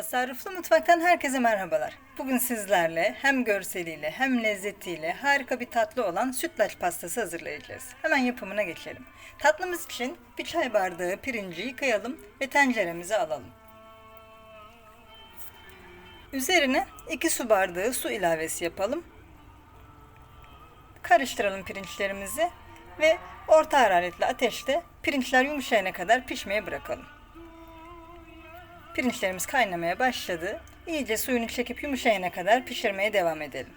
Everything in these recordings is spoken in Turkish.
Tasarruflu Mutfak'tan herkese merhabalar. Bugün sizlerle hem görseliyle hem lezzetiyle harika bir tatlı olan sütlaç pastası hazırlayacağız. Hemen yapımına geçelim. Tatlımız için bir çay bardağı pirinci yıkayalım ve tenceremize alalım. Üzerine 2 su bardağı su ilavesi yapalım. Karıştıralım pirinçlerimizi ve orta hararetli ateşte pirinçler yumuşayana kadar pişmeye bırakalım. Pirinçlerimiz kaynamaya başladı. İyice suyunu çekip yumuşayana kadar pişirmeye devam edelim.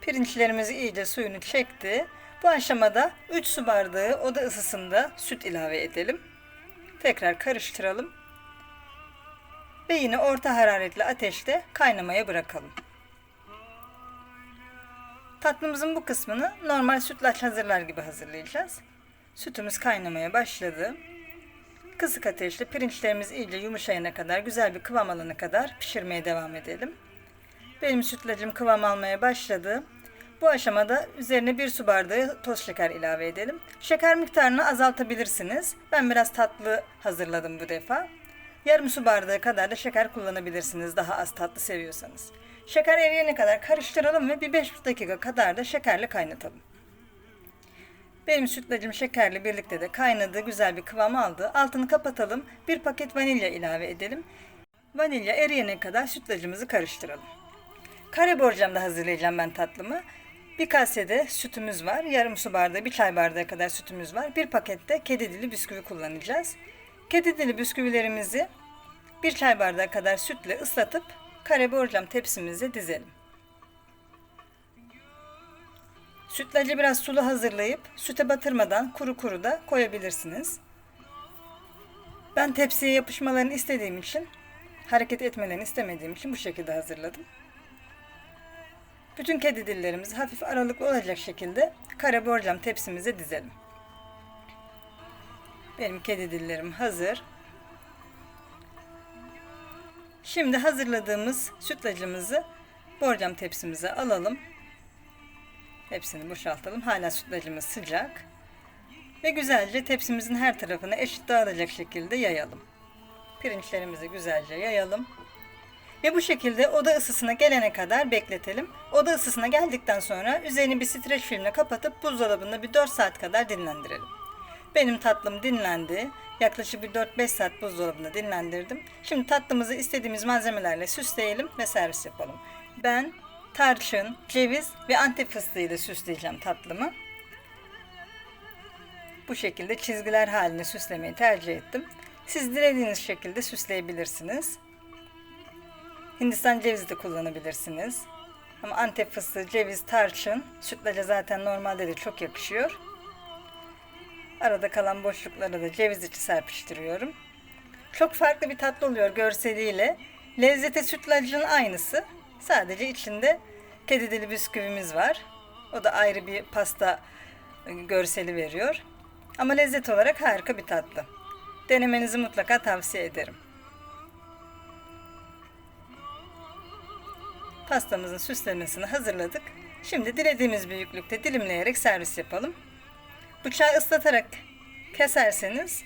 Pirinçlerimiz iyice suyunu çekti. Bu aşamada 3 su bardağı oda ısısında süt ilave edelim. Tekrar karıştıralım. Ve yine orta hararetli ateşte kaynamaya bırakalım. Tatlımızın bu kısmını normal sütlaç hazırlar gibi hazırlayacağız. Sütümüz kaynamaya başladı. Kısık ateşte pirinçlerimiz iyice yumuşayana kadar, güzel bir kıvam alana kadar pişirmeye devam edelim. Benim sütlacım kıvam almaya başladı. Bu aşamada üzerine bir su bardağı toz şeker ilave edelim. Şeker miktarını azaltabilirsiniz. Ben biraz tatlı hazırladım bu defa. Yarım su bardağı kadar da şeker kullanabilirsiniz daha az tatlı seviyorsanız. Şeker eriyene kadar karıştıralım ve bir 5 dakika kadar da şekerle kaynatalım. Benim sütlacım şekerle birlikte de kaynadı, güzel bir kıvam aldı. Altını kapatalım, bir paket vanilya ilave edelim. Vanilya eriyene kadar sütlacımızı karıştıralım. Kare borcamda hazırlayacağım ben tatlımı. Bir kasede sütümüz var. Yarım su bardağı, bir çay bardağı kadar sütümüz var. Bir pakette kedi dili bisküvi kullanacağız. Kedi dili bisküvilerimizi bir çay bardağı kadar sütle ıslatıp kare borcam tepsimize dizelim. Sütlacı biraz sulu hazırlayıp süte batırmadan kuru kuru da koyabilirsiniz. Ben tepsiye yapışmalarını istediğim için, hareket etmelerini istemediğim için bu şekilde hazırladım. Bütün kedi dillerimizi hafif aralıklı olacak şekilde kare borcam tepsimize dizelim. Benim kedi dillerim hazır. Şimdi hazırladığımız sütlacımızı borcam tepsimize alalım. Hepsini boşaltalım. Hala sütlacımız sıcak. Ve güzelce tepsimizin her tarafına eşit dağılacak şekilde yayalım. Pirinçlerimizi güzelce yayalım. Ve bu şekilde oda ısısına gelene kadar bekletelim. Oda ısısına geldikten sonra üzerini bir streç filmle kapatıp buzdolabında bir 4 saat kadar dinlendirelim. Benim tatlım dinlendi. Yaklaşık bir 4-5 saat buzdolabında dinlendirdim. Şimdi tatlımızı istediğimiz malzemelerle süsleyelim ve servis yapalım. Ben tarçın, ceviz ve antep fıstığı ile süsleyeceğim tatlımı. Bu şekilde çizgiler halinde süslemeyi tercih ettim. Siz dilediğiniz şekilde süsleyebilirsiniz. Hindistan cevizi de kullanabilirsiniz. Ama antep fıstığı, ceviz, tarçın sütlaca zaten normalde de çok yakışıyor. Arada kalan boşluklara da ceviz içi serpiştiriyorum. Çok farklı bir tatlı oluyor görseliyle. Lezzeti sütlacın aynısı. Sadece içinde kedi dili bisküvimiz var. O da ayrı bir pasta görseli veriyor. Ama lezzet olarak harika bir tatlı. Denemenizi mutlaka tavsiye ederim. Pastamızın süslemesini hazırladık. Şimdi dilediğimiz büyüklükte dilimleyerek servis yapalım. Bıçağı ıslatarak keserseniz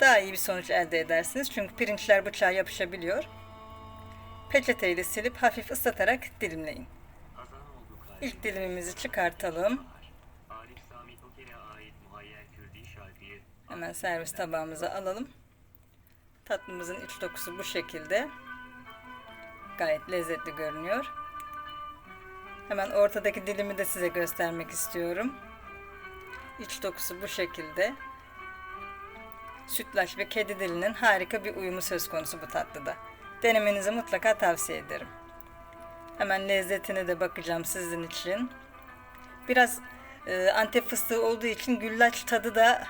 daha iyi bir sonuç elde edersiniz. Çünkü pirinçler bıçağa yapışabiliyor. Peçeteyle silip hafif ıslatarak dilimleyin. İlk dilimimizi çıkartalım. Hemen servis tabağımıza alalım. Tatlımızın iç dokusu bu şekilde. Gayet lezzetli görünüyor. Hemen ortadaki dilimi de size göstermek istiyorum. İç dokusu bu şekilde. Sütlaç ve kedi dilinin harika bir uyumu söz konusu bu tatlıda. Denemenizi mutlaka tavsiye ederim. Hemen lezzetine de bakacağım sizin için. Biraz e, antep fıstığı olduğu için güllaç tadı da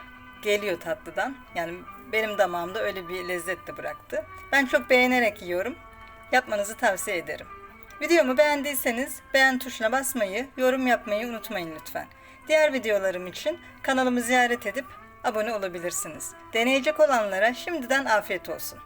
geliyor tatlıdan. Yani benim damağımda öyle bir lezzet de bıraktı. Ben çok beğenerek yiyorum. Yapmanızı tavsiye ederim. Videomu beğendiyseniz beğen tuşuna basmayı, yorum yapmayı unutmayın lütfen. Diğer videolarım için kanalımı ziyaret edip abone olabilirsiniz. Deneyecek olanlara şimdiden afiyet olsun.